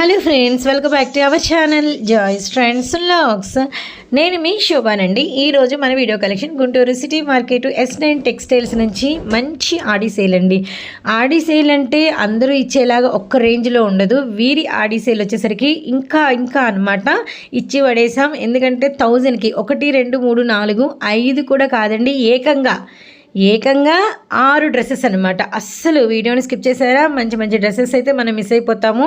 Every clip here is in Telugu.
Hello friends welcome back to our channel Joyce friends vlogs నేను మీ శోభానండి ఈరోజు మన video collection Guntur city market S N textiles నుంచి మంచి ఆడీ సేల్ అండి ఆడీ సేల్ అంటే అందరూ ఇచ్చేలాగా ఒక్క రేంజ్లో ఉండదు వీరి ఆడీ సేల్ వచ్చేసరికి ఇంకా ఇంకా అనమాట ఇచ్చి పడేసాం ఎందుకంటే థౌజండ్కి ఒకటి రెండు మూడు నాలుగు ఐదు కూడా కాదండి ఏకంగా ఏకంగా ఆరు డ్రెస్సెస్ అనమాట అస్సలు వీడియోని స్కిప్ చేశారా మంచి మంచి డ్రెస్సెస్ అయితే మనం మిస్ అయిపోతాము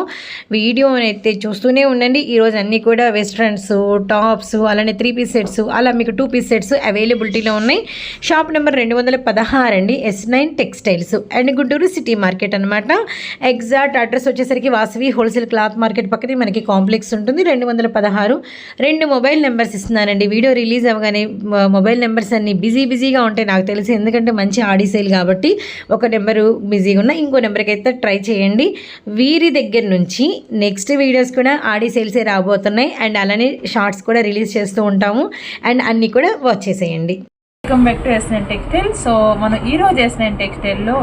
వీడియోనైతే అయితే చూస్తూనే ఉండండి ఈరోజు అన్నీ కూడా వెస్ట్రన్స్ టాప్స్ అలానే త్రీ పీస్ సెట్స్ అలా మీకు టూ పీస్ సెట్స్ అవైలబిలిటీలో ఉన్నాయి షాప్ నెంబర్ రెండు వందల పదహారు అండి S nine textiles and Guntur city market అనమాట ఎగ్జాక్ట్ అడ్రస్ వచ్చేసరికి వాసవి హోల్సేల్ క్లాత్ మార్కెట్ పక్కనే మనకి కాంప్లెక్స్ ఉంటుంది రెండు వందల పదహారు రెండు మొబైల్ నెంబర్స్ ఇస్తున్నానండి వీడియో రిలీజ్ అవ్వగానే మొబైల్ నెంబర్స్ అన్నీ బిజీ బిజీగా ఉంటాయి నాకు తెలిసి ఎందుకంటే మంచి ఆడి సేల్ కాబట్టి ఒక నెంబరు బిజీగా ఉన్న ఇంకో నెంబర్కి అయితే ట్రై చేయండి వీరి దగ్గర నుంచి నెక్స్ట్ వీడియోస్ కూడా ఆడి సేల్సే రాబోతున్నాయి అండ్ అలానే షార్ట్స్ కూడా రిలీజ్ చేస్తూ ఉంటాము అండ్ అన్నీ కూడా వాచ్ చేసేయండి welcome back to SN textile so మనం ఈరోజు ఎస్ఎన్ టెక్స్టైల్లో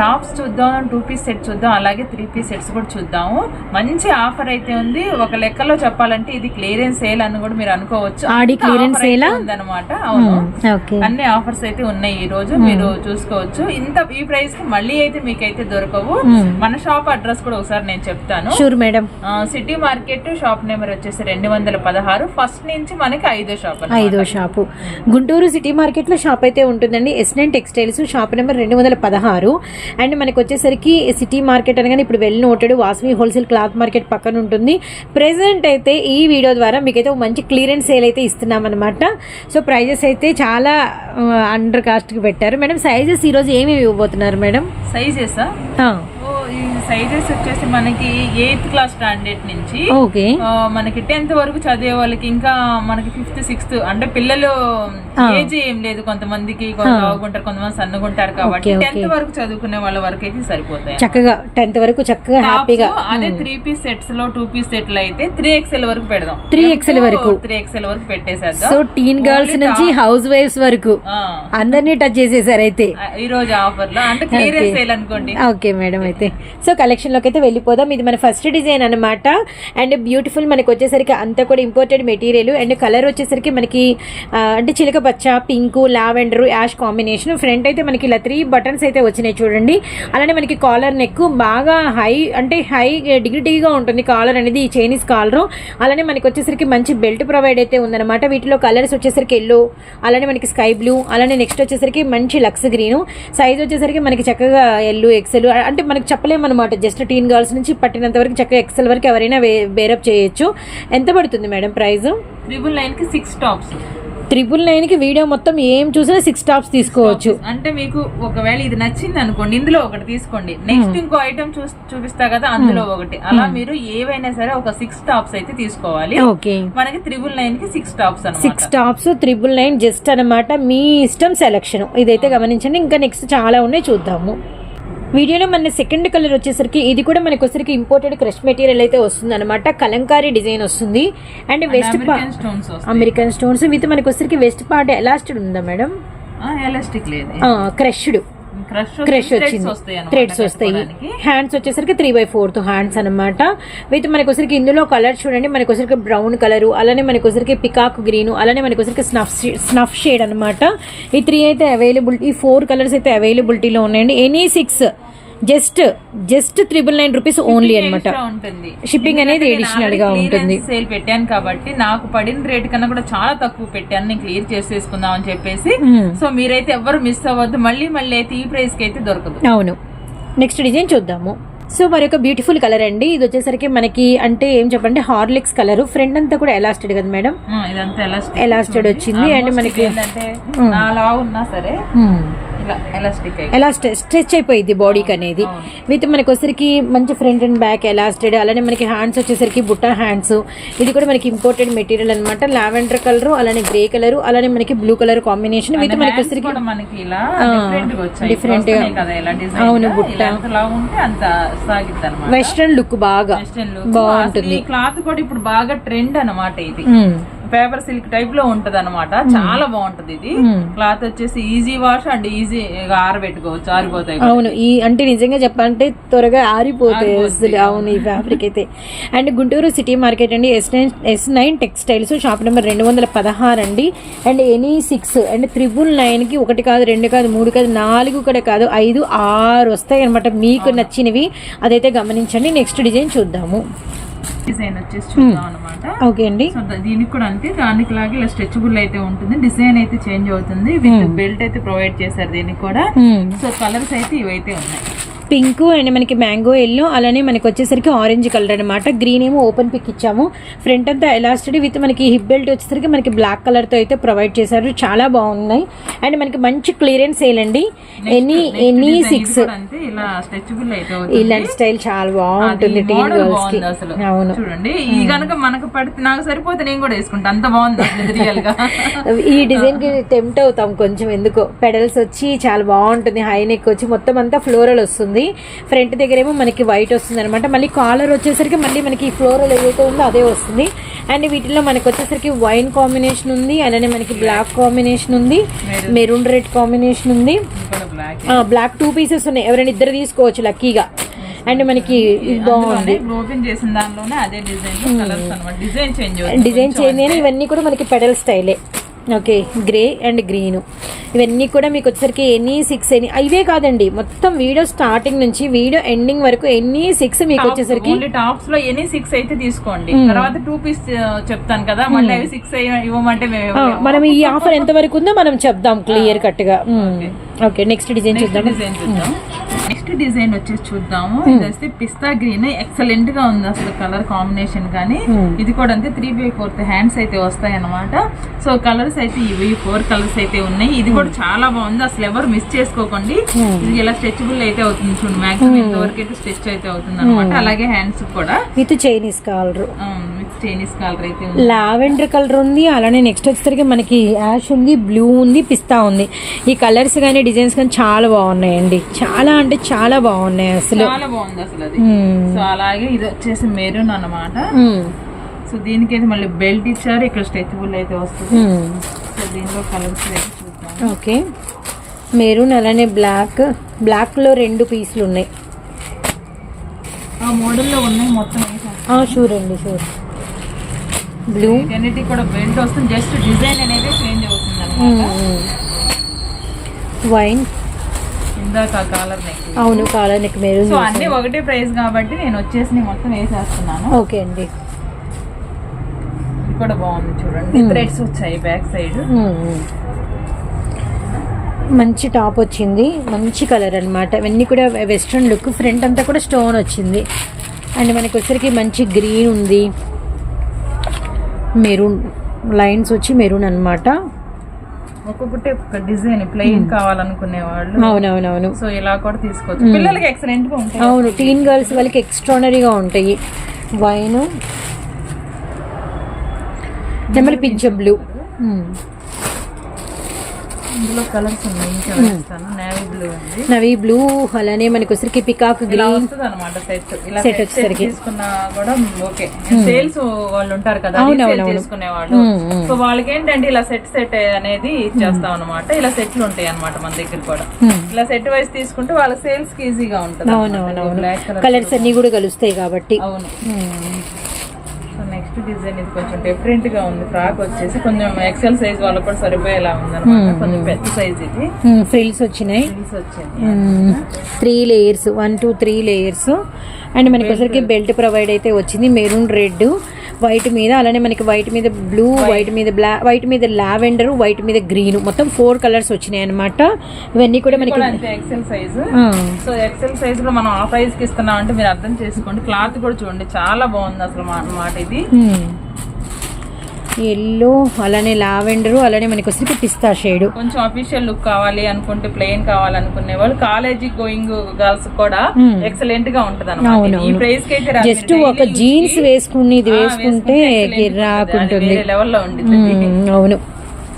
టాప్స్ చూద్దాం టూ పీస్ సెట్ చూద్దాం అలాగే త్రీ పీస్ సెట్స్ కూడా చూద్దాము మంచి ఆఫర్ అయితే ఉంది ఒక లెక్కలో చెప్పాలంటే ఇది క్లియరెన్స్ సేల్ అని కూడా మీరు అనుకోవచ్చు ఆడి క్లియరెన్స్ సేల్ ఉందన్నమాట అవును అన్ని ఆఫర్స్ అయితే ఉన్నాయి ఈ రోజు మీరు చూసుకోవచ్చు ఇంత ఈ ప్రైస్ కి మళ్ళీ అయితే మీకైతే దొరకవు మన షాప్ అడ్రస్ కూడా ఒకసారి నేను చెప్తాను madam city market shop number వచ్చేసి రెండు వందల పదహారు ఫస్ట్ నుంచి మనకి ఐదో షాప్ ఐదో షాపు గుంటూరు సిటీ మార్కెట్ లో షాప్ అయితే ఉంటుందండి ఎస్ఎన్ టెక్స్టైల్స్ షాప్ నెంబర్ రెండు వందల పదహారు అండ్ మనకు వచ్చేసరికి సిటీ మార్కెట్ అనగానే ఇప్పుడు వెళ్ళిన noted Vasavi wholesale cloth market పక్కన ఉంటుంది ప్రెసెంట్ అయితే ఈ వీడియో ద్వారా మీకైతే మంచి క్లియరెన్స్ సేల్ అయితే ఇస్తున్నామన్నమాట సో ప్రైజెస్ అయితే చాలా అండర్ uh, కాస్ట్కి పెట్టారు మేడం సైజెస్ ఈరోజు ఏమి ఇవ్వబోతున్నారు మేడం సైజెసా సైజెస్ వచ్చేసి మనకి ఎయిత్ క్లాస్ స్టాండర్డ్ నుంచి ఓకే మనకి టెన్త్ వరకు చదివే వాళ్ళకి ఇంకా మనకి ఫిఫ్త్ సిక్స్త్ అంటే పిల్లలు ఏజ్ ఏం లేదు కొంతమందికి బాగుంటారు కొంతమంది సన్నగుంటారు కాబట్టి టెన్త్ వరకు చదువుకునే వాళ్ళ వరకు అయితే సరిపోతాయి చక్కగా టెన్త్ వరకు చక్కగా హ్యాపీగా అదే త్రీ పీస్ సెట్స్ లో టూ పీస్ సెట్ లో అయితే త్రీ ఎక్స్ఎల్ వరకు పెడదాం త్రీ ఎక్స్ఎల్ వరకు త్రీ ఎక్స్ఎల్ వరకు పెట్టేసేద్దాం సో టీన్ గర్ల్స్ నుంచి హౌస్ వైఫ్స్ వరకు అందరినీ టచ్ చేసేసారు అయితే ఈ రోజు ఆఫర్ లో అంటే క్లియర్ సేల్ అనుకోండి ఓకే మేడం అయితే సో కలెక్షన్లోకి అయితే వెళ్ళిపోదాం ఇది మన ఫస్ట్ డిజైన్ అనమాట అండ్ బ్యూటిఫుల్ మనకి వచ్చేసరికి అంతా కూడా ఇంపోర్టెడ్ మెటీరియల్ అండ్ కలర్ వచ్చేసరికి మనకి అంటే చిలక పచ్చ pink lavender ash combination front అయితే మనకి ఇలా త్రీ బటన్స్ అయితే వచ్చినాయి చూడండి అలానే మనకి కాలర్ నెక్ బాగా హై అంటే హై డిగ్నిటీగా ఉంటుంది కాలర్ అనేది ఈ చైనీస్ కాలరు అలానే మనకి వచ్చేసరికి మంచి బెల్ట్ ప్రొవైడ్ అయితే ఉందన్నమాట వీటిలో కలర్స్ వచ్చేసరికి ఎల్లో అలానే మనకి స్కై బ్లూ అలానే నెక్స్ట్ వచ్చేసరికి మంచి లక్స్ గ్రీను సైజ్ వచ్చేసరికి మనకి చక్కగా ఎల్లు ఎక్సెల్ అంటే మనకి చెప్ప లేమన్నమాట జస్ట్ టీన్ గర్ల్స్ నుంచి పట్టినంత వరకు చక్కగా ఎక్సెల్ వరకు ఎవరైనా వేరప్ చేయొచ్చు ఎంత పడుతుంది మేడం ప్రైస్ ట్రిపుల్ కి సిక్స్ టాప్స్ ట్రిపుల్ కి వీడియో మొత్తం ఏం చూసినా సిక్స్ టాప్స్ తీసుకోవచ్చు అంటే మీకు ఒకవేళ ఇది నచ్చింది అనుకోండి ఇందులో ఒకటి తీసుకోండి నెక్స్ట్ hmm. ఇంకో ఐటమ్ చూ చూపిస్తా కదా అందులో hmm. ఒకటి అలా hmm. మీరు ఏవైనా సరే ఒక సిక్స్ టాప్స్ అయితే తీసుకోవాలి ఓకే మనకి త్రిబుల్ నైన్ కి six tops six tops triple nine just అనమాట మీ ఇష్టం సెలక్షన్ ఇదైతే గమనించండి ఇంకా నెక్స్ట్ చాలా ఉన్నాయి చూద్దాము వీడియోలో మన సెకండ్ కలర్ వచ్చేసరికి ఇది కూడా మనకు వచ్చరికి ఇంపోర్టెడ్ క్రష్ మెటీరియల్ అయితే వస్తుంది అనమాట కలంకారీ డిజైన్ వస్తుంది and west American stones with మనకు వచ్చరికి వెస్ట్ పార్ట్ ఎలాస్టెడ్ ఉందా మేడం ఎలాస్టిక్ లేదు క్రష్డ్ క్రష్ వచ్చింది థ్రెడ్స్ వస్తాయి హ్యాండ్స్ వచ్చేసరికి త్రీ బై ఫోర్త్ హ్యాండ్స్ అనమాట విత్ మనకొసరికి ఇందులో కలర్ చూడండి మనకొసరికి బ్రౌన్ కలర్ అలానే మనకొసరికి పికాక్ గ్రీన్ అలానే మనకొసరికి స్నఫ్ స్నఫ్ షేడ్ అనమాట ఈ త్రీ అయితే అవైలబిలిటీ ఈ ఫోర్ కలర్స్ అయితే అవైలబిలిటీలో ఉన్నాయండి any six just just triple nine rupees only అనమాట షిప్పింగ్ అనేది అడిషనల్ గా ఉంటుంది సేల్ పెట్టాను కాబట్టి నాకు పడిన రేట్ కన్నా కూడా చాలా తక్కువ పెట్టాను నేను క్లియర్ చేసేసుకుందాం అని చెప్పేసి సో hmm. మీరైతే ఎవరు మిస్ అవ్వద్దు మళ్ళీ మళ్ళీ అయితే ఈ ప్రైస్ కి అయితే దొరకదు అవును నెక్స్ట్ డిజైన్ చూద్దాము సో మరి ఒక బ్యూటిఫుల్ కలర్ అండి ఇది వచ్చేసరికి మనకి అంటే ఏం చెప్పండి హార్లిక్స్ కలర్ ఫ్రంట్ అంతా కూడా ఎలాస్టెడ్ కదా మేడం ఎలాస్టెడ్ వచ్చింది అండ్ మనకి hmm. సరే hmm. ఎలాస్టిక్ స్ట్రెచ్ అయిపోయింది బాడీకి అనేది విత్ మనకు వచ్చరికి మంచి ఫ్రంట్ అండ్ బ్యాక్ ఎలాస్టెడ్ అలానే మనకి హ్యాండ్స్ వచ్చేసరికి బుట్ట హ్యాండ్స్ ఇది కూడా మనకి ఇంపార్టెంట్ మెటీరియల్ అనమాట లావెండర్ కలర్ అలానే గ్రే కలర్ అలానే మనకి బ్లూ కలర్ కాంబినేషన్ విత్ మనకి వచ్చరికి డిఫరెంట్ అవును బుట్ట వెస్ట్రన్ లుక్ బాగా బాగుంటుంది క్లాత్ కూడా ఇప్పుడు బాగా ట్రెండ్ అనమాట ఇది పేపర్ సిల్క్ టైప్ లో ఉంటది అనమాట hmm. చాలా బాగుంటది ఇది క్లాత్ hmm. వచ్చేసి ఈజీ వాష్ అండ్ ఈజీ ఆరబెట్టుకోవచ్చు ఆరిపోతాయి అవును ఈ అంటే నిజంగా చెప్పాలంటే త్వరగా ఆరిపోతాయి అవును ఈ ఫ్యాబ్రిక్ అయితే అండ్ గుంటూరు సిటీ మార్కెట్ అండి S nine S nine textiles shop number రెండు వందల పదహారు అండి and any six and triple nine కి ఒకటి కాదు రెండు కాదు మూడు కాదు నాలుగు కూడా కాదు ఐదు ఆరు వస్తాయి అనమాట మీకు నచ్చినవి అదైతే గమనించండి నెక్స్ట్ డిజైన్ చూద్దాము డిజైన్ వచ్చేసి చూద్దాం hmm. అనమాట ఓకే అండి దీనికి కూడా అంతే దానికి లాగే ఇలా స్ట్రెచబుల్ అయితే ఉంటుంది డిజైన్ అయితే చేంజ్ అవుతుంది విత్ hmm. బెల్ట్ అయితే ప్రొవైడ్ చేశారు దీనికి కూడా సో hmm. కలర్స్ అయితే ఇవైతే ఉన్నాయి పింక్ అండ్ మనకి మ్యాంగో ఎల్లో అలానే మనకి వచ్చేసరికి ఆరెంజ్ కలర్ అనమాట గ్రీన్ ఏమో ఓపెన్ పిక్ ఇచ్చాము ఫ్రంట్ అంతా ఎలాస్టెడ్ విత్ మనకి హిప్ బెల్ట్ వచ్చేసరికి మనకి బ్లాక్ కలర్తో అయితే ప్రొవైడ్ చేశారు చాలా బాగున్నాయి అండ్ మనకి మంచి క్లియరెన్స్ వేయాలండి ఎనీ ఎనీ సిక్స్ ఇలాంటి స్టైల్ చాలా బాగుంటుంది టీన్ గర్ల్స్ కి అవును ఈ hmm. ఈ డిజైన్ కి టెంప్ట్ అవుతాం కొంచెం ఎందుకో పెడల్స్ వచ్చి చాలా బాగుంటుంది హై నెక్ వచ్చి మొత్తం అంతా ఫ్లోరల్ వస్తుంది వస్తుంది ఫ్రంట్ దగ్గరేమో మనకి వైట్ వస్తుంది అనమాట మళ్ళీ కాలర్ వచ్చేసరికి మళ్ళీ మనకి ఫ్లోరల్ ఏదైతే ఉందో అదే వస్తుంది అండ్ వీటిలో మనకి వచ్చేసరికి వైన్ కాంబినేషన్ ఉంది అలానే మనకి బ్లాక్ కాంబినేషన్ ఉంది మెరూన్ రెడ్ కాంబినేషన్ ఉంది బ్లాక్ టూ పీసెస్ ఉన్నాయి ఎవరైనా ఇద్దరు తీసుకోవచ్చు లక్కీగా అండ్ మనకి బాగుంది డిజైన్ చేంజ్ hmm. ఇవన్నీ కూడా మనకి పెడల్ స్టైలే ఓకే గ్రే అండ్ గ్రీన్ ఇవన్నీ కూడా మీకు వచ్చేసరికి ఎనీ సిక్స్ ఎనీ అవే కాదండి మొత్తం వీడియో స్టార్టింగ్ నుంచి వీడియో ఎండింగ్ వరకు ఎనీ సిక్స్ మీకు వచ్చేసరికి టాప్స్ లో ఎనీ సిక్స్ అయితే తీసుకోండి తర్వాత టూ పీస్ చెప్తాను కదా మళ్ళీ సిక్స్ ఇవ్వమంటే మనం ఈ ఆఫర్ ఎంత వరకు ఉందో మనం చెప్దాం క్లియర్ కట్ గా ఓకే నెక్స్ట్ డిజైన్ చూద్దాం నెక్స్ట్ డిజైన్ వచ్చేసి చూద్దాము ఇది వస్తే పిస్తా గ్రీన్ ఎక్సలెంట్ గా ఉంది అసలు కలర్ కాంబినేషన్ కానీ ఇది కూడా అంతే త్రీ బై ఫోర్త్ హ్యాండ్స్ అయితే వస్తాయి అనమాట సో కలర్స్ అయితే ఇవి ఫోర్ కలర్స్ అయితే ఉన్నాయి ఇది కూడా hmm. చాలా బాగుంది అసలు ఎవరు మిస్ చేసుకోకండి hmm. ఇది ఇలా స్ట్రెచ్బుల్ అయితే అవుతుంది చూడండి మాక్సిమం hmm. ఇంతవరకు అయితే స్ట్రెచ్ అయితే అవుతుంది అనమాట అలాగే హ్యాండ్స్ కూడా with Chinese collar with Chinese collar అయితే లావెండర్ కలర్ ఉంది అలానే నెక్స్ట్ వచ్చేసరికి మనకి యాష్ ఉంది బ్లూ ఉంది పిస్తా ఉంది ఈ కలర్స్ కానీ డిజైన్స్ కానీ చాలా బాగున్నాయండి చాలా అంటే చాలా బాగున్నాయి అసలు చాలా బాగుంది అసలు అది సో అలాగే ఇది వచ్చేసి మెరూన్ అనమాట సో దీనికైతే మళ్ళీ బెల్ట్ ఇచ్చారు ఇక్కడ స్ట్రెచబుల్ అయితే వస్తుంది hmm. సో దీనిలో కలర్స్ అయితే చూద్దాం ఓకే మెరూన్ అలానే బ్లాక్ బ్లాక్లో రెండు పీసులు ఉన్నాయి ఆ మోడల్లో ఉన్నాయి మొత్తం షూర్ అండి షూర్ బ్లూ అన్నిటి కూడా బెల్ట్ వస్తుంది జస్ట్ డిజైన్ అనేది చేంజ్ అవుతుంది అనమాట వైన్ hmm, hmm. ఇందాక కాలర్ అవును కాలర్ నెక్ మెరూన్ సో అన్నీ ఒకటే ప్రైస్ కాబట్టి నేను వచ్చేసి మొత్తం వేసేస్తున్నాను ఓకే అండి కూడా బాగుంది చూడండి థ్రెడ్స్ hmm. వచ్చాయి బ్యాక్ సైడ్ hmm, hmm. మంచి టాప్ వచ్చింది మంచి కలర్ అనమాట ఇవన్నీ కూడా వెస్ట్రన్ లుక్ ఫ్రంట్ అంతా కూడా స్టోన్ వచ్చింది అండ్ మనకు వచ్చరికి మంచి గ్రీన్ ఉంది మెరూన్ లైన్స్ వచ్చి మెరూన్ అనమాట ఒక్కొక్కటి ఒక డిజైన్ ప్లెయిన్ కావాలనుకునే వాళ్ళు అవునవునవును సో ఇలా కూడా తీసుకోవచ్చు పిల్లలకి ఎక్సలెంట్గా ఉంటాయి అవును టీన్ గర్ల్స్ వాళ్ళకి ఎక్స్ట్రానరీగా ఉంటాయి వైన్ జమలి పింఛం బ్లూ hmm. ఇందులో కలర్స్ ఉన్నాయి ఇంకా hmm. వేస్తాను నేవీ బ్లూ ఉంది నవీ బ్లూ అలానే మనకి వచ్చరికి పికాక్ గ్రీన్ అనమాట సెట్ ఇలా సెట్ వచ్చేసరికి తీసుకున్నా కూడా ఓకే సేల్స్ hmm. వాళ్ళు ఉంటారు కదా సేల్ తీసుకునే వాళ్ళు సో వాళ్ళకి ఏంటంటే ఇలా సెట్ సెట్ అనేది ఇచ్చేస్తాం అనమాట ఇలా సెట్లు ఉంటాయి అనమాట మన దగ్గర కూడా ఇలా సెట్ వైస్ తీసుకుంటే వాళ్ళ సేల్స్ కి ఈజీగా ఉంటుంది అవునవును కలర్స్ అన్ని కూడా కలుస్తాయి కాబట్టి అవును నెక్స్ట్ డిజైన్ ఇది కొంచెం డిఫరెంట్ గా ఉంది ఫ్రాక్ వచ్చేసి కొంచెం ఎక్సెల్ సైజ్ వాళ్ళకి కూడా సరిపోయేలా ఉందన్నమాట hmm. కొంచెం పెద్ద సైజ్ ఇది ఫ్రిల్స్ hmm, వచ్చినాయి ఫ్రిల్స్ వచ్చింది three layers one two three layers and మనకి ఒకసారికి బెల్ట్ ప్రొవైడ్ అయితే వచ్చింది మెరూన్ రెడ్ వైట్ మీద అలానే మనకి వైట్ మీద బ్లూ వైట్ మీద బ్లా వైట్ మీద లావెండర్ వైట్ మీద గ్రీన్ మొత్తం ఫోర్ కలర్స్ వచ్చినాయి అనమాట ఇవన్నీ కూడా మనకి XL size so XL size లో మనం ఆ సైజ్ కి ఇస్తున్నాం అంటే మీరు అర్థం చేసుకోండి క్లాత్ కూడా చూడండి చాలా బాగుంది అసలు మాట ఇది hmm. ఎల్లో అలానే లావెండర్ అలానే మనకి వచ్చేసి పిస్తా షేడ్ కొంచెం అఫీషియల్ లుక్ కావాలి అనుకుంటే ప్లెయిన్ కావాలనుకునే వాళ్ళు కాలేజీ గోయింగ్ గర్ల్స్ కూడా ఎక్సలెంట్ గా ఉంటది జస్ట్ ఒక జీన్స్ వేసుకుని ఇది వేసుకుంటే రాకుంటుంది లెవెల్ లో ఉంటుంది అవును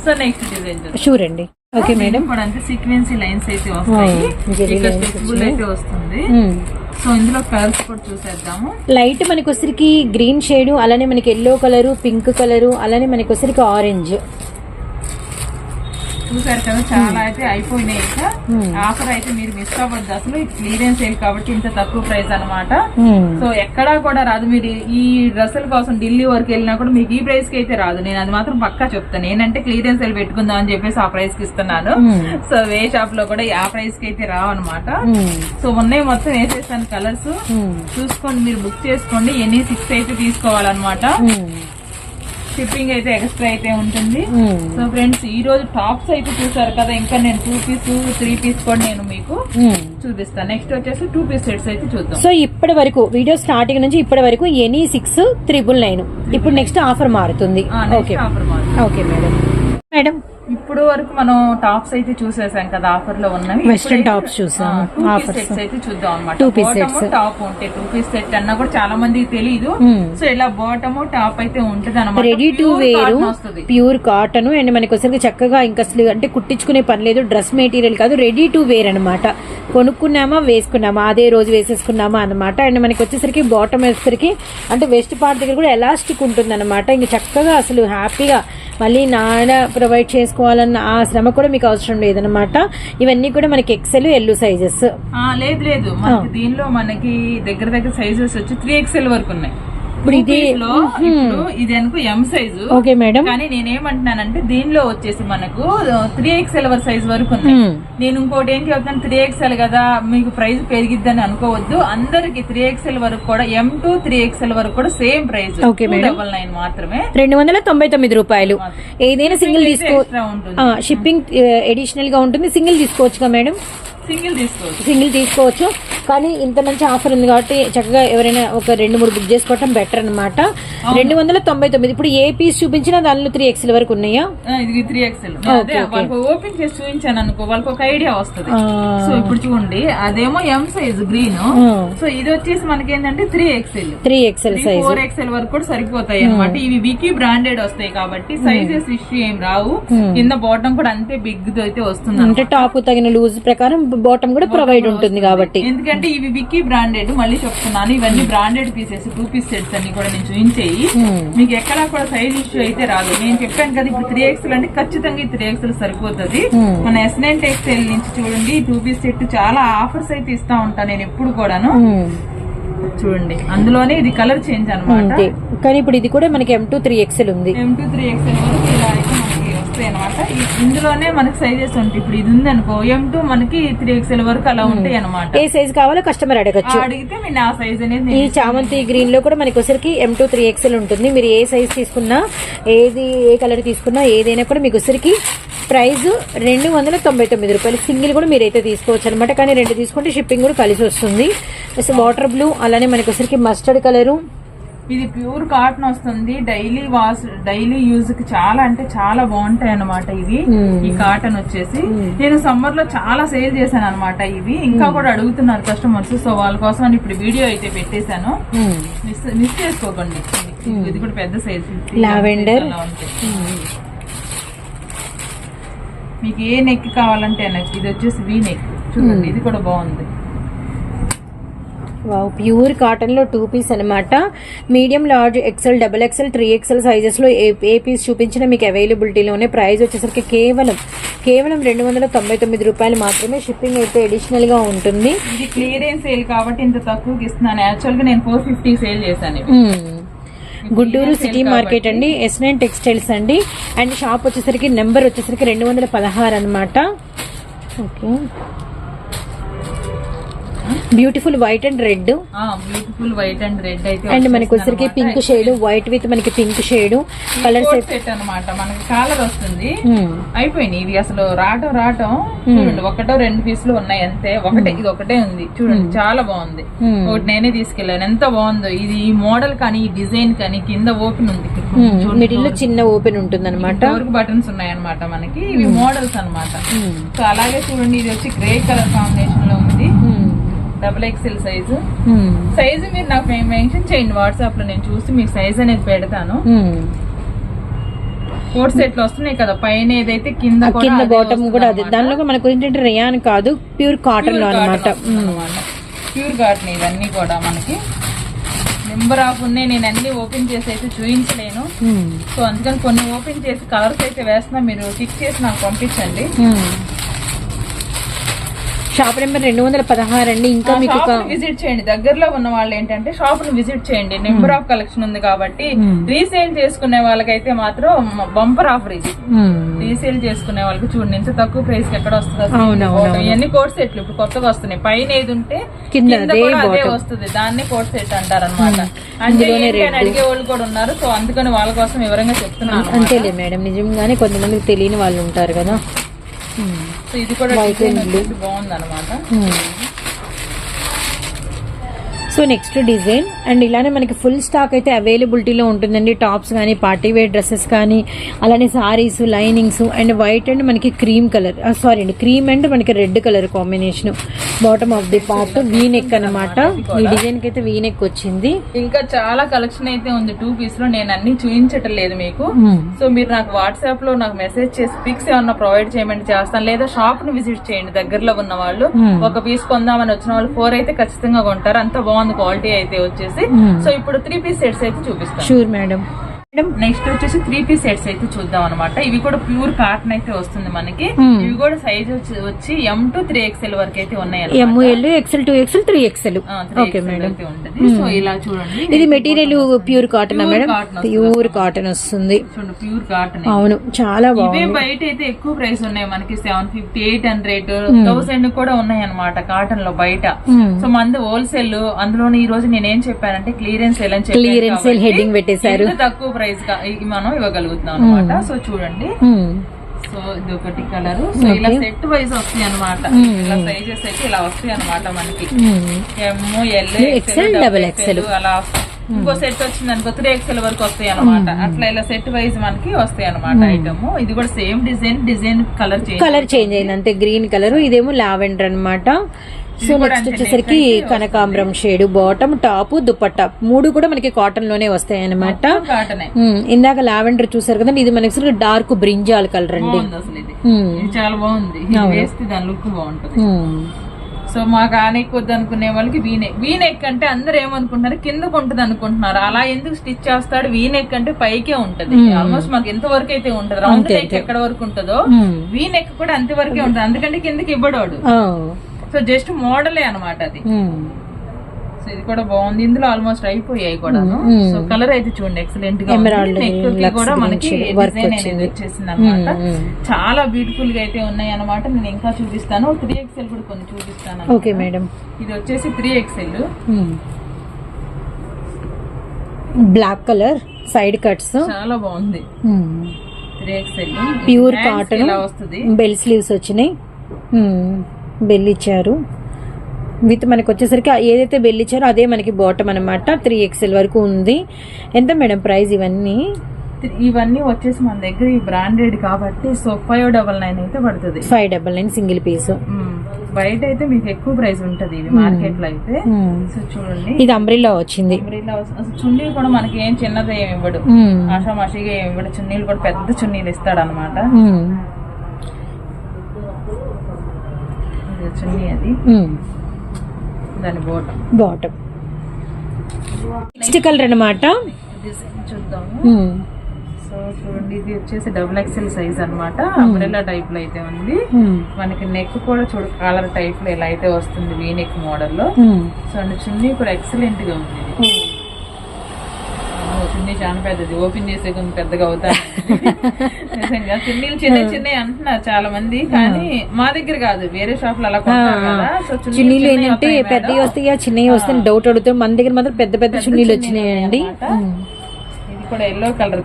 సో నెక్స్ట్ డిజైన్ షూర్ అండి ఓకే మేడం ఇప్పుడు సీక్వెన్సీ లైన్స్ అయితే వస్తాయి ఇక్కడ అయితే వస్తుంది సో ఇందులో కలర్స్ కూడా చూసేద్దాము లైట్ మనకొసరికి గ్రీన్ షేడ్ అలానే మనకి ఎల్లో కలరు పింక్ కలరు అలానే మనకి ఆరెంజ్ చూసారు కదా చాలా hmm. అయితే అయిపోయినాయి ఇక hmm. ఆఫర్ అయితే మీరు మిస్ అవ్వద్దు అసలు క్లియరెన్స్ సేల్ కాబట్టి ఇంత తక్కువ ప్రైస్ అనమాట hmm. సో ఎక్కడా కూడా రాదు మీరు ఈ డ్రెస్సుల కోసం ఢిల్లీ వరకు వెళ్ళినా కూడా మీకు ఈ ప్రైస్ కి అయితే రాదు నేను అది మాత్రం పక్కా చెప్తాను ఏంటంటే క్లియరెన్స్ సేల్ పెట్టుకుందాం అని చెప్పేసి ఆ ప్రైస్ కి ఇస్తున్నాను సో వే షాప్ లో కూడా ఆ ప్రైస్ కి అయితే రావు అనమాట సో ఉన్నాయి మొత్తం వేసేస్తాను కలర్స్ చూసుకోండి మీరు బుక్ చేసుకోండి ఎన్ని సిక్స్ అయితే తీసుకోవాలన్నమాట షిప్పింగ్ అయితే ఎక్స్ట్రా అయితే ఉంటుంది సో hmm. ఫ్రెండ్స్ ఈ రోజు టాప్స్ అయితే చూసారు కదా ఇంకా నేను టూ పీస్ త్రీ పీస్ కూడా నేను మీకు hmm. చూపిస్తాను నెక్స్ట్ వచ్చేసి టూ పీస్ సెట్స్ అయితే చూద్దాం సో ఇప్పటి వరకు వీడియో స్టార్టింగ్ నుంచి ఇప్పటి వరకు ఎనీ సిక్స్ త్రిబుల్ నైన్ ఇప్పుడు నెక్స్ట్ ఆఫర్ మారుతుంది ఓకే ఓకే మేడం మేడం ఇప్పుడు వరకు మనం టాప్స్ అయితే చూసేసాం కదా ఆఫర్ లో ఉన్నాయి వెస్టర్న్ టాప్స్ చూసాం ఆఫర్ అయితే చూద్దాం టూ పీస్ టాప్ ఉంటే టూ పీస్ సెట్ అన్న కూడా చాలా మంది తెలియదు hmm. సో ఇలా బాటమ్ టాప్ అయితే ఉంటది అనమాట ready to wear pure cotton and మనకి వచ్చేసరికి చక్కగా ఇంకా అసలు అంటే కుట్టించుకునే పని లేదు డ్రెస్ మెటీరియల్ కాదు రెడీ టు వేర్ అనమాట కొనుక్కున్నామా వేసుకున్నామా అదే రోజు వేసేసుకున్నామా అనమాట అండ్ మనకి వచ్చేసరికి బాటమ్ వేసేసరికి అంటే వెస్ట్ పార్ట్ దగ్గర కూడా ఎలాస్టిక్ ఉంటుంది అనమాట ఇంకా చక్కగా అసలు హ్యాపీగా మళ్ళీ నాయన ప్రొవైడ్ చేసుకోవాలన్న ఆ శ్రమ కూడా మీకు అవసరం లేదనమాట ఇవన్నీ కూడా మనకి ఎక్సెల్ ఎల్లు సైజెస్ లేదు లేదు దీనిలో మనకి దగ్గర దగ్గర సైజెస్ వచ్చి త్రీ ఎక్సెల్ వరకు ఉన్నాయి ఇది అనుకో ఎం సైజు ఓకే మేడం కానీ నేనేమంటున్నానంటే దీనిలో వచ్చేసి మనకు త్రీ ఎక్స్ఎల్ సైజ్ వరకు నేను ఇంకోటి ఏం చెప్తాను త్రీ ఎక్స్ఎల్ కదా మీకు ప్రైస్ పెరిగిద్దని అనుకోవద్దు అందరికి త్రీ ఎక్స్ఎల్ వరకు కూడా ఎం టూ త్రీ ఎక్స్ఎల్ వరకు కూడా సేమ్ ప్రైస్ డబల్ నైన్ మాత్రమే రెండు వందల తొంభై తొమ్మిది రూపాయలు ఏదైనా సింగిల్ తీసుకో షిప్పింగ్ ఎడిషనల్ గా ఉంటుంది సింగిల్ తీసుకోవచ్చు మేడం సింగిల్ తీసుకోవచ్చు సింగిల్ తీసుకోవచ్చు కానీ ఇంత మంచి ఆఫర్ ఉంది కాబట్టి చక్కగా ఎవరైనా ఒక రెండు మూడు బుక్ చేసుకోవటం బెటర్ అనమాట రెండు వందల తొంభై తొమ్మిది ఇప్పుడు ఏ పీస్ చూపించినా దానిలో త్రీ ఎక్స్ఎల్ వరకు ఉన్నాయా ఇది త్రీ ఎక్స్ఎల్ ఓపెన్ చేసి చూపించాను అనుకో వాళ్ళకి ఒక ఐడియా వస్తుంది సో ఇప్పుడు చూడండి అదేమో ఎం సైజ్ గ్రీన్ సో ఇది వచ్చేసి మనకి ఏంటంటే three XL three XL size four XL వరకు కూడా సరిపోతాయి అనమాట ఇవి వికి బ్రాండెడ్ వస్తాయి కాబట్టి సైజెస్ ఇష్యూ ఏం రావు కింద బాటం కూడా అంతే బిగ్ అయితే వస్తుంది అంటే టాప్ తగిన లూజ్ ప్రకారం బాటమ్ కూడా ప్రొవైడ్ ఉంటుంది కాబట్టి ఎందుకంటే ఇవి విక్కీ బ్రాండెడ్ మళ్ళీ చెప్తున్నాను ఇవన్నీ branded pieces two piece sets అన్ని కూడా నేను చూపించేయి hmm. మీకు ఎక్కడా కూడా సైజ్ ఇష్యూ అయితే రాదు నేను చెప్పాను కదా ఇప్పుడు త్రీ ఎక్స్ఎల్ అంటే ఖచ్చితంగా ఈ త్రీ ఎక్స్ సరిపోతుంది hmm. మన ఎస్ఎన్ టెక్స్టైల్ నుంచి చూడండి టూ పీస్ సెట్ చాలా ఆఫర్స్ అయితే ఇస్తా ఉంటాను నేను ఎప్పుడు కూడాను hmm. చూడండి అందులోనే ఇది కలర్ చేంజ్ అనమాట కానీ ఇప్పుడు ఇది కూడా మనకి ఎం టూ త్రీ ఎల్ ఉంది ఎం టూ త్రీ ఎక్స్ఎల్ ఇలా సైజెస్ అనమాట ఇందులోనే మనకి సైజెస్ ఉంటాయి ఇప్పుడు ఇది ఉందనుకో ఎం టూ మనకి త్రీ ఎక్స్ఎల్ వరకు అలా hmm. ఉంటాయి అనమాట ఏ సైజ్ కావాలో కస్టమర్ అడగచ్చు అడిగితే నేను ఆ సైజ్ అనేది ఈ చామంతి గ్రీన్ లో కూడా మనకి ఒకసారికి ఎం టూ త్రీ ఎక్స్ఎల్ ఉంటుంది మీరు ఏ సైజ్ తీసుకున్నా ఏది ఏ కలర్ తీసుకున్నా ఏదైనా కూడా మీకు ఒకసారికి ప్రైస్ రెండు వందల తొంభై తొమ్మిది రూపాయలు సింగిల్ కూడా మీరైతే తీసుకోవచ్చు అనమాట కానీ రెండు తీసుకుంటే షిప్పింగ్ కూడా కలిసి వస్తుంది వాటర్ బ్లూ అలానే మనకి ఒకసారికి మస్టర్డ్ కలరు ఇది ప్యూర్ కాటన్ వస్తుంది డైలీ వాష్ డైలీ యూజ్ కి చాలా అంటే చాలా బాగుంటాయి అనమాట ఇవి ఈ కాటన్ వచ్చేసి నేను సమ్మర్ లో చాలా సేల్ చేశాను అనమాట ఇవి ఇంకా కూడా అడుగుతున్నారు కస్టమర్స్ సో వాళ్ళ కోసం అని ఇప్పుడు వీడియో అయితే పెట్టేశాను మిస్ మిస్ చేసుకోకండి ఇది కూడా పెద్ద సైజ్ లావెండర్ మీకు ఏ నెక్ కావాలంటే నెక్ ఇది వచ్చేసి వి నెక్ చూడండి ఇది కూడా బాగుంది ప్యూర్ కాటన్లో టూ పీస్ అనమాట medium large XL double XL three XL సైజెస్లో ఏ ఏ పీస్ చూపించిన మీకు అవైలబిలిటీలోనే ప్రైస్ వచ్చేసరికి కేవలం కేవలం రెండు వందల తొంభై తొమ్మిది రూపాయలు మాత్రమే షిప్పింగ్ అయితే అడిషనల్ గా ఉంటుంది ఇది క్లియరెన్స్ సేల్ కాబట్టి ఇంత తక్కువకి ఇస్తున్నాను యాక్చువల్ గా నేను ఫోర్ ఫిఫ్టీ సేల్ చేశాను గుంటూరు సిటీ మార్కెట్ అండి ఎస్ఎన్ టెక్స్టైల్స్ అండి అండ్ షాప్ వచ్చేసరికి నెంబర్ వచ్చేసరికి రెండు వందల పదహారు అనమాట okay beautiful white and red beautiful white and red అయితే అండ్ మనకి వచ్చరికి పింక్ షేడ్ వైట్ విత్ మనకి పింక్ షేడ్ కలర్ సెట్ అనమాట మనకి కాలర్ వస్తుంది hmm. అయిపోయినాయి ఇది అసలు రావటం రావటం hmm. చూడండి ఒకటో రెండు పీసులు ఉన్నాయి అంతే ఒకటే hmm. ఇది ఒకటే ఉంది చూడండి చాలా బాగుంది ఒకటి నేనే తీసుకెళ్ళాను ఎంత బాగుందో ఇది ఈ మోడల్ కానీ ఈ డిజైన్ కానీ కింద ఓపెన్ ఉంది మిడిల్ లో చిన్న ఓపెన్ ఉంటుంది అనమాట బటన్స్ ఉన్నాయి అనమాట మనకి ఇవి మోడల్స్ అనమాట సో అలాగే చూడండి ఇది వచ్చి గ్రే కలర్ కాంబినేషన్ లో డబుల్ ఎక్స్ఎల్ సైజు సైజు మీరు నాకు మెన్షన్ చేయండి వాట్సాప్ లో నేను చూసి మీకు సైజ్ అనేది పెడతాను కోట్ hmm. సెట్లు వస్తున్నాయి కదా పైన ఏదైతే కింద కింద గోటం కూడా అదే దానిలో మనకు ఏంటంటే రేయాన్ కాదు ప్యూర్ కాటన్ లో అనమాట ప్యూర్ కాటన్ ఇవన్నీ కూడా మనకి నెంబర్ ఆఫ్ ఉన్నాయి నేను అన్ని ఓపెన్ చేసి అయితే చూపించలేను సో hmm. అందుకని కొన్ని ఓపెన్ చేసి కలర్స్ అయితే వేస్తున్నా మీరు పిక్ చేసి నాకు పంపించండి hmm. షాప్ నెంబర్ రెండు వందల పదహారు అండి ఇంకా మీకు విజిట్ చేయండి దగ్గరలో ఉన్న వాళ్ళు ఏంటంటే షాప్ ను విజిట్ చేయండి నెంబర్ ఆఫ్ కలెక్షన్ ఉంది కాబట్టి రీసేల్ hmm. చేసుకునే వాళ్ళకైతే మాత్రం బంపర్ ఆఫర్ ఇది రీసేల్ చేసుకునే వాళ్ళకి చూడండి ఇంత తక్కువ ప్రైస్ ఎక్కడ వస్తుంది ఇవన్నీ కోర్స్ సెట్లు ఇప్పుడు కొత్తగా వస్తున్నాయి పైన ఏది ఉంటే కింద అదే వస్తుంది దాన్ని కోట్ సెట్ అంటారు అనమాట hmm. అంటే అడిగే వాళ్ళు కూడా ఉన్నారు సో అందుకని వాళ్ళ కోసం వివరంగా చెప్తున్నాను అంతేలే మేడం నిజంగానే కొంతమంది తెలియని వాళ్ళు ఉంటారు కదా hmm. సో ఇది కూడా బాగుంది అనమాట hmm. So next design and ఇలానే మనకి ఫుల్ స్టాక్ అయితే అవైలబిలిటీలో ఉంటుందండి టాప్స్ కానీ పార్టీ వేర్ డ్రెస్సెస్ కానీ అలానే saris linings and white and మనకి క్రీమ్ కలర్ సారీ అండి క్రీమ్ అండ్ మనకి red colour combination bottom of the part V neck అనమాట ఈ డిజైన్ కి అయితే వీ నెక్ వచ్చింది ఇంకా చాలా కలెక్షన్ అయితే ఉంది టూ పీస్ లో నేను అన్ని చూపించటం లేదు మీకు hmm. సో మీరు నాకు వాట్సాప్ లో నాకు మెసేజ్ చేసి పిక్స్ ఏమన్నా ప్రొవైడ్ చేయమని చేస్తాను లేదా షాప్ ను విజిట్ చేయండి దగ్గరలో ఉన్న వాళ్ళు hmm. ఒక పీస్ కొందామని వచ్చిన వాళ్ళు ఫోర్ అయితే ఖచ్చితంగా కొంటారు అంత బాగుంది బాగుంది క్వాలిటీ అయితే వచ్చేసి సో hmm. ఇప్పుడు త్రీ పీస్ సెట్స్ అయితే చూపిస్తాను షూర్ మేడం మేడం నెక్స్ట్ వచ్చేసి త్రీ పీస్ సెట్స్ అయితే చూద్దాం అనమాట ఇవి కూడా ప్యూర్ కాటన్ అయితే వస్తుంది మనకి ఇవి కూడా సైజ్ వచ్చి ఎం టు త్రీ ఎక్స్ఎల్ వరకు అయితే ఉన్నాయి M L XL two XL three XL okay so ఇలా చూడండి ఇది material pure cotton madam pure cotton వస్తుంది ప్యూర్ కాటన్ అవును చాలా బాగుంది బయట అయితే ఎక్కువ ప్రైస్ ఉన్నాయి మనకి seven fifty eight hundred thousand కూడా ఉన్నాయి అనమాట కాటన్ లో బయట సో మంది హోల్సేల్ అందులో ఈ రోజు నేనేం చెప్పానంటే క్లియరెన్స్ సేల్ అని చెప్పి క్లియరెన్స్ సేల్ హెడ్డింగ్ పెట్టేశారు తక్కువ ప్రైస్ మనం ఇవ్వగలుగుతున్నాం అనమాట సో hmm. చూడండి సో ఇది ఒకటి కలర్ సో ఇలా సెట్ వైజ్ వస్తాయి అనమాట hmm, ఇలా సైజెస్ hmm. అయితే ఇలా వస్తాయి అనమాట మనకి ఎమ్ ఎల్ ఎక్సెల్ ఎక్స్ అలా ఇంకో సెట్ వచ్చింది అనుకో త్రీ ఎక్సెల్ వరకు వస్తాయి అనమాట అట్లా ఇలా సెట్ వైజ్ మనకి వస్తాయి అనమాట ఐటమ్ ఇది కూడా same design design colour colour change అయింది అంతే గ్రీన్ కలర్ ఇదేమో లావెండర్ అనమాట సో నెక్స్ట్ వచ్చేసరికి కనకాంబరం షేడ్ బాటమ్ టాప్ దుపట్టా మూడు కూడా మనకి కాటన్ లోనే వస్తాయి అనమాట ఇందాక లావెండర్ చూసారు కదా ఇది మనకి డార్క్ బ్రింజాల్ కలర్ అండి చాలా బాగుంది దాని లుక్ సో మాకు ఆనెక్ వద్దు అనుకునే వాళ్ళకి వీనెక్ వీనెక్ అంటే అందరు ఏమనుకుంటున్నారు కిందకు ఉంటుంది అనుకుంటున్నారు అలా ఎందుకు స్టిచ్ చేస్తాడు వీనెక్ అంటే పైకే ఉంటది ఆల్మోస్ట్ మాకు ఎంత వరకు అయితే ఉంటది రౌండ్ నెక్ ఎక్కడ వరకు ఉంటుందో వీనెక్ కూడా అంతవరకే వరకే ఉంటది అందుకంటే కిందకి ఇవ్వడాడు సో జస్ట్ మోడలే అనమాట అది సో ఇది కూడా బాగుంది ఇందులో ఆల్మోస్ట్ అయిపోయాయి కూడా సో కలర్ అయితే చూడండి ఎక్సలెంట్ గా కూడా మనకి డిజైన్ అనేది వచ్చేసింది అనమాట చాలా బ్యూటిఫుల్ గా అయితే ఉన్నాయి అనమాట నేను ఇంకా చూపిస్తాను త్రీ ఎక్స్ఎల్ కూడా కొన్ని చూపిస్తాను ఓకే మేడం ఇది వచ్చేసి three XL black colour side cuts చాలా బాగుంది త్రీ ఎక్స్ఎల్ ప్యూర్ కాటన్ వస్తుంది బెల్ స్లీవ్స్ వచ్చినాయి బెల్ ఇచ్చారు విత్ మనకు వచ్చేసరికి ఏదైతే బెల్ ఇచ్చారో అదే మనకి బాటమ్ అనమాట త్రీ ఎక్స్ఎల్ వరకు ఉంది ఎంత మేడం ప్రైస్ ఇవన్నీ ఇవన్నీ వచ్చేసి మన దగ్గర ఈ బ్రాండెడ్ కాబట్టి సో ఫైవ్ డబల్ నైన్ అయితే పడుతుంది five double nine single piece బయట అయితే మీకు ఎక్కువ ప్రైస్ ఉంటది ఇవి మార్కెట్ లో అయితే సో చూడండి ఇది అంబ్రిల్లా వచ్చింది అంబ్రిల్లా చున్నీలు కూడా మనకి ఏం చిన్నది ఏమి ఇవ్వడు ఆషామాషిగా ఏమి ఇవ్వడు చున్నీలు కూడా పెద్ద చున్నీలు ఇస్తాడు అనమాట చున్నీ అది దాని బాటమ్ బాటమ్ నెక్స్ట్ కలర్ అనమాట చూద్దాము సో చూడండి ఇది వచ్చేసి డబుల్ ఎక్సెల్ సైజ్ అనమాట అంబ్రెల్లా టైప్ లో అయితే ఉంది మనకి నెక్ కూడా చూడు కాలర్ టైప్ లో ఇలా అయితే వస్తుంది వీ నెక్ మోడల్ లో సో చున్నీ కూడా ఎక్సలెంట్ గా ఉంది చున్నీ చాలా పెద్దది ఓపెన్ చేసే కొంచెం పెద్దగా అవుతా నిజంగా చున్నీలు చిన్న చిన్న అంటున్నారు చాలా మంది కానీ మా దగ్గర కాదు వేరే షాప్ లో అలా కొంటారు చున్నీలు ఏంటంటే పెద్దవి వస్తాయి చిన్నవి వస్తాయి డౌట్ అడుగుతారు మన దగ్గర మాత్రం పెద్ద పెద్ద చున్నీలు వచ్చినాయండి కూడా ఎల్లో కలర్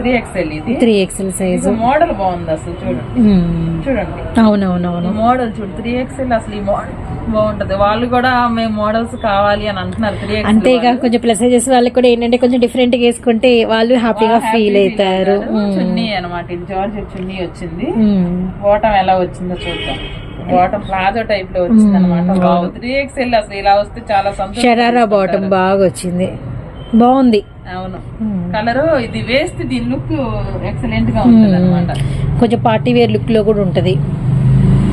త్రీ ఎక్స్ఎల్ ఇది త్రీ ఎక్స్ఎల్ సైజ్ మోడల్ బాగుంది అసలు చూడండి hmm. చూడండి అవునవునవును మోడల్ చూడు త్రీ ఎక్స్ఎల్ అసలు ఈ మోడల్ బాగుంటది వాళ్ళు కూడా మేము మోడల్స్ కావాలి అని అంటున్నారు త్రీ అంతేగా కొంచెం ప్లసేజెస్ వాళ్ళకి కూడా ఏంటంటే కొంచెం డిఫరెంట్ గా వేసుకుంటే వాళ్ళు హ్యాపీగా ఫీల్ అవుతారు hmm. చున్నీ అనమాట ఇది జార్జ్ చున్నీ వచ్చింది ఓటం hmm. ఎలా వచ్చిందో చూద్దాం బాటమ్ ప్లాజో టైప్ లో వచ్చింది అనమాట త్రీ ఎక్స్ఎల్ అసలు ఇలా వస్తే చాలా సంతోషం షరారా బాగా వచ్చింది బాగుంది అవును కలర్ ఇది వేస్ట్ దీని లుక్ ఎక్సలెంట్ గా ఉంటుంది అనమాట కొంచెం పార్టీ వేర్ లుక్ లో కూడా ఉంటది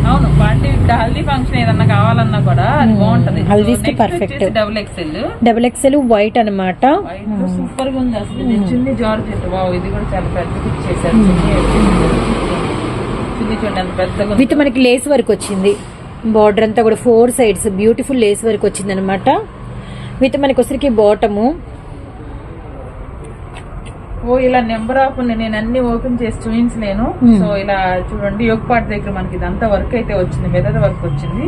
అవును పార్టీ హల్దీ ఫంక్షన్ ఏదన్నా కావాలన్నా కూడా అది బాగుంటది హల్దీస్ కి perfect double XL double XL white అనమాట సూపర్ గా ఉంది అసలు చిన్ని జార్జెట్ వావ్ ఇది కూడా చాలా పెద్దగా ఇచ్చేసారు చూడండి అంత విత్ మనకి లేస్ వరకు వచ్చింది బార్డర్ అంతా కూడా ఫోర్ సైడ్స్ బ్యూటిఫుల్ లేస్ వరకు వచ్చింది అనమాట విత్ మనకి వచ్చరికి బాటము ఓ ఇలా నెంబర్ ఆఫ్ నేను అన్ని ఓపెన్ చేసి చూపించలేను hmm. సో ఇలా చూడండి యోగపాటి దగ్గర మనకి ఇదంతా వర్క్ అయితే వచ్చింది మెదడు వర్క్ వచ్చింది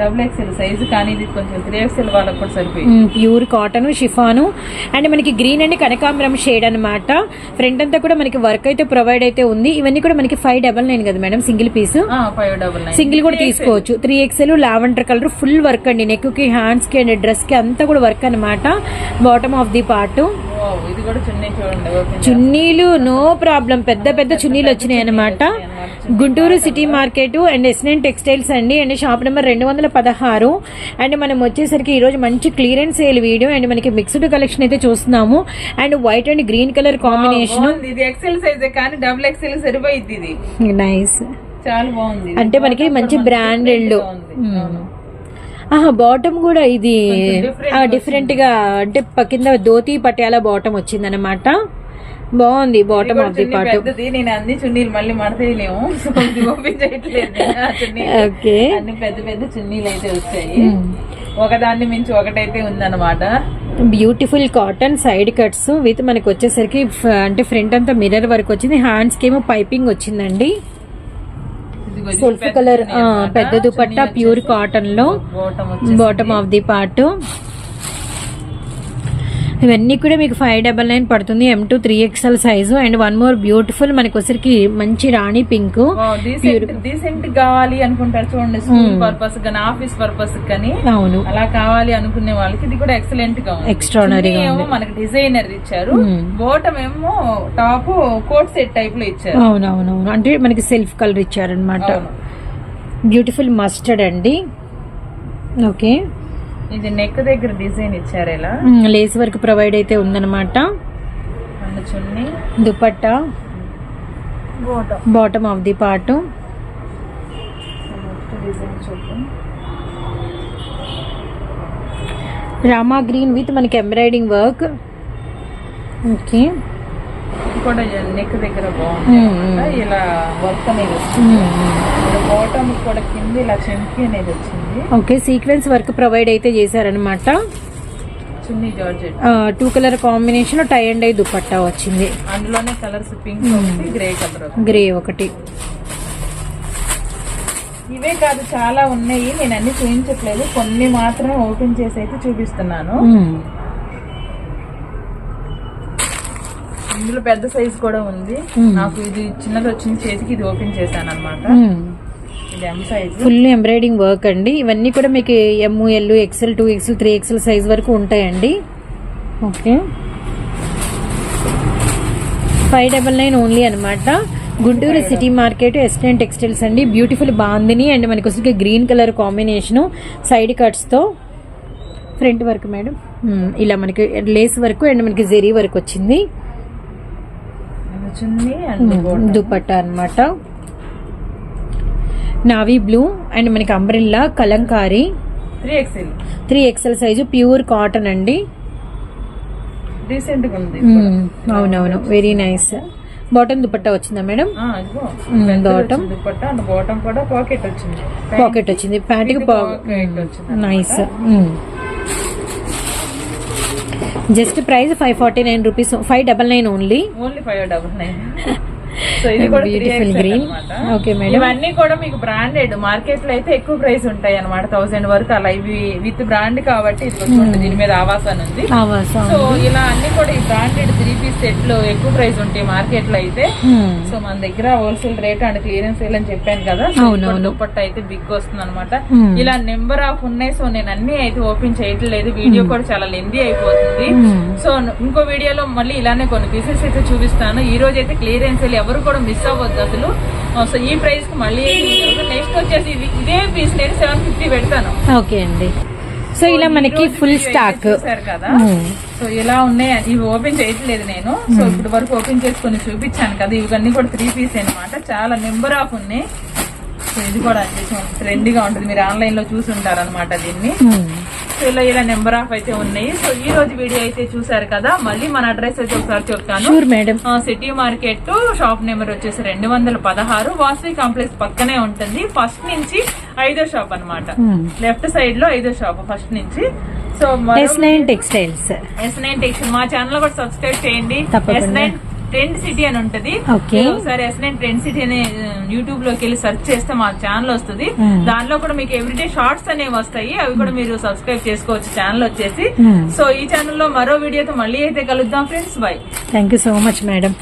డబుల్ ఎక్స్ఎల్ సైజ్ కానీ ఇది కొంచెం త్రీ ఎక్స్ఎల్ వాళ్ళకి కూడా సరిపోయింది ప్యూర్ కాటన్ షిఫాను అండ్ మనకి గ్రీన్ అండ్ కనకాంబరం షేడ్ అనమాట ఫ్రంట్ అంతా కూడా మనకి వర్క్ అయితే ప్రొవైడ్ అయితే ఉంది ఇవన్నీ కూడా మనకి ఫైవ్ డబల్ నైన్ కదా madam single piece five double nine single కూడా తీసుకోవచ్చు three XL lavender colour full work అండి నెక్ కి హ్యాండ్స్ కి అండ్ డ్రెస్ కి అంతా కూడా వర్క్ అనమాట బాటమ్ ఆఫ్ ది పార్ట్ ఇది కూడా చిన్న చూడండి చున్నీలు నో ప్రాబ్లం పెద్ద పెద్ద చున్నీలు వచ్చినాయి అనమాట Guntur city market and SN textiles అండి అండ్ షాప్ నెంబర్ రెండు వందల పదహారు అండ్ మనం వచ్చేసరికి ఈరోజు మంచి క్లియరెన్స్ సేల్ వీడియో అండ్ మనకి మిక్స్డ్ కలెక్షన్ అయితే చూస్తున్నాము and white and green colour combination ఇది ఎక్సెల్ సైజ్ కానీ డబుల్ ఎక్సెల్ సరిపోయింది ఇది నైస్ చాలా బాగుంది అంటే మనకి మంచి బ్రాండ్ ఆహా బాటమ్ కూడా ఇది డిఫరెంట్ గా అంటే కింద ధోతి పట్యాల బాటమ్ అనమాట బాగుంది బాటమ్ ఆఫ్ ది పార్ట్ నేను అన్ని చున్నీలు మళ్ళీ మడతలేము ఓకే అన్ని పెద్ద పెద్ద చున్నీలు అయితే వచ్చాయి hmm. ఒకదాన్ని మించి ఒకటైతే ఉందన్నమాట beautiful cotton side cuts with మనకి వచ్చేసరికి అంటే ఫ్రంట్ అంతా మిర్రర్ వరకు వచ్చింది హ్యాండ్స్ కి ఏమో పైపింగ్ వచ్చిందండి సెల్ఫ్ కలర్ పెద్ద దుపట్టా ప్యూర్ కాటన్ లో బాటమ్ ఆఫ్ ది పార్ట్ ఇవన్నీ కూడా మీకు ఫైవ్ డబల్ నైన్ పడుతుంది M two three XL size and one more beautiful మనకి వచ్చరికి మంచి రాణి పింక్ డీసెంట్ oh, కావాలి అనుకుంటారు చూడండి స్కూల్ hmm. పర్పస్ కానీ ఆఫీస్ పర్పస్ కానీ అవును అలా కావాలి అనుకునే వాళ్ళకి ఇది కూడా ఎక్సలెంట్ గా ఎక్స్ట్రానరీ ఏమో మనకి డిజైనర్ ఇచ్చారు బోటం hmm. ఏమో టాప్ కోట్ సెట్ టైప్ లో ఇచ్చారు అవునవును అంటే మనకి సెల్ఫ్ కలర్ అనమాట బ్యూటిఫుల్ మస్టర్డ్ అండి ఓకే ఇది నెక్ దగ్గర డిజైన్ ఇచ్చారు ఇలా లేస్ వర్క్ ప్రొవైడ్ అయితే ఉందన్నమాట chunni dupatta bottom of the part Rama green with మనకి ఎంబ్రాయిడింగ్ వర్క్ ఓకే కూడా నెక్ దగ్గర బాగుంది ఇలా వర్క్ అనేది వచ్చింది బాటమ్ కూడా కింద ఇలా చెంకి అనేది వచ్చింది ఓకే సీక్వెన్స్ వర్క్ ప్రొవైడ్ అయితే చేశారనమాట chunni two colour combination tie and dye dupatta వచ్చింది అందులోనే కలర్స్ పింక్ ఒకటి గ్రే కలర్ గ్రే ఒకటి ఇవే కాదు చాలా ఉన్నాయి నేను అన్ని చూపించట్లేదు కొన్ని మాత్రమే ఓపెన్ చేసి అయితే చూపిస్తున్నాను ఇందులో పెద్ద సైజ్ కూడా ఉంది నాకు ఇది చిన్నది వచ్చింది చేతికి ఇది ఓపెన్ చేశాను అనమాట ఫుల్ ఎంబ్రాయిడింగ్ వర్క్ అండి ఇవన్నీ కూడా మీకు M L XL two XL three XL size వరకు ఉంటాయండి okay five double nine only అనమాట Guntur city market SN textiles అండి బ్యూటిఫుల్ బాగుందిని అండ్ మనకు వచ్చి గ్రీన్ కలర్ కాంబినేషన్ సైడ్ కట్స్తో ఫ్రంట్ వర్క్ మేడం ఇలా మనకి లేస్ వర్క్ అండ్ మనకి జెరీ వర్క్ వచ్చింది వచ్చింది అండ్ దుపట్టా అనమాట నావీ బ్లూ అండ్ మనకి umbrella kalamkari three XL three XL size pure cotton అండి రీసెంట్గా ఉంది అవునవును వెరీ నైస్ బాటమ్ దుపట్టా వచ్చిందా మేడం బాటమ్ దుపట్టా బాటమ్ కూడా పాకెట్ వచ్చింది పాకెట్ వచ్చింది pant nice Just price 549 rupees, 599 only. Only 599. కూడా ఇవన్నీ కూడా మీకు బ్రాండెడ్ మార్కెట్ లో అయితే ఎక్కువ ప్రైస్ ఉంటాయి అనమాట థౌసండ్ వరకు అలా ఇవి విత్ బ్రాండ్ కాబట్టి ఇది hmm. దీని మీద ఆవాసన్ ఉంది సో ఇలా అన్ని కూడా ఈ బ్రాండెడ్ త్రీ పీస్ సెట్ లో ఎక్కువ ప్రైస్ ఉంటాయి మార్కెట్ లో అయితే hmm. సో మన దగ్గర wholesale rate and clearance sale అని చెప్పాను కదా దుప్పట్టు అయితే బిగ్ వస్తుంది అనమాట hmm. ఇలా నెంబర్ ఆఫ్ ఉన్నాయి సో నేను అన్ని అయితే ఓపెన్ చేయట్లేదు వీడియో కూడా చాలా లెందీ అయిపోతుంది సో ఇంకో వీడియోలో మళ్ళీ ఇలానే కొన్ని పీసెస్ అయితే చూపిస్తాను ఈ రోజు అయితే క్లియరెన్స్ ఎవరు కూడా కూడా మిస్ అవ్వద్దు అసలు సో ఈ ప్రైస్ కి మళ్ళీ నెక్స్ట్ వచ్చేసి ఇది ఇదే పీస్ నేను సెవెన్ ఫిఫ్టీ పెడతాను ఓకే అండి సో ఇలా మనకి ఫుల్ స్టాక్ కదా సో hmm. ఇలా ఉన్నాయి ఇవి ఓపెన్ చేయట్లేదు నేను సో hmm. ఇప్పుడు వరకు ఓపెన్ చేసుకుని చూపించాను కదా ఇవన్నీ కూడా త్రీ పీస్ అనమాట చాలా నెంబర్ ఆఫ్ ఉన్నాయి సో ఇది కూడా అండి ట్రెండ్ గా ఉంటుంది మీరు ఆన్లైన్ లో చూసి ఉంటారు అనమాట దీన్ని hmm. ఇలా ఇలా నెంబర్ ఆఫ్ అయితే ఉన్నాయి సో ఈ రోజు వీడియో అయితే చూసారు కదా మళ్ళీ మన అడ్రస్ అయితే ఒకసారి చెప్తాను సిటీ మార్కెట్ షాప్ నెంబర్ వచ్చేసి రెండు వందల పదహారు వాసవి కాంప్లెక్స్ పక్కనే ఉంటుంది ఫస్ట్ నుంచి ఐదో షాప్ అనమాట లెఫ్ట్ సైడ్ లో ఐదో షాప్ ఫస్ట్ నుంచి so S nine textiles S nine textile మా ఛానల్ కూడా సబ్స్క్రైబ్ చేయండి ఎస్ నైన్ ట్రెండ్ సిటీ అని ఉంటది ఒకసారి నేను ట్రెండ్ సిటీ అనే యూట్యూబ్ లోకి వెళ్ళి సర్చ్ చేస్తే మా ఛానల్ వస్తుంది hmm. దానిలో కూడా మీకు ఎవ్రీడే షార్ట్స్ అనేవి వస్తాయి అవి కూడా hmm. మీరు సబ్స్క్రైబ్ చేసుకోవచ్చు ఛానల్ వచ్చేసి సో hmm. ఈ ఛానల్లో మరో వీడియోతో మళ్ళీ అయితే కలుద్దాం friends bye thank so much madam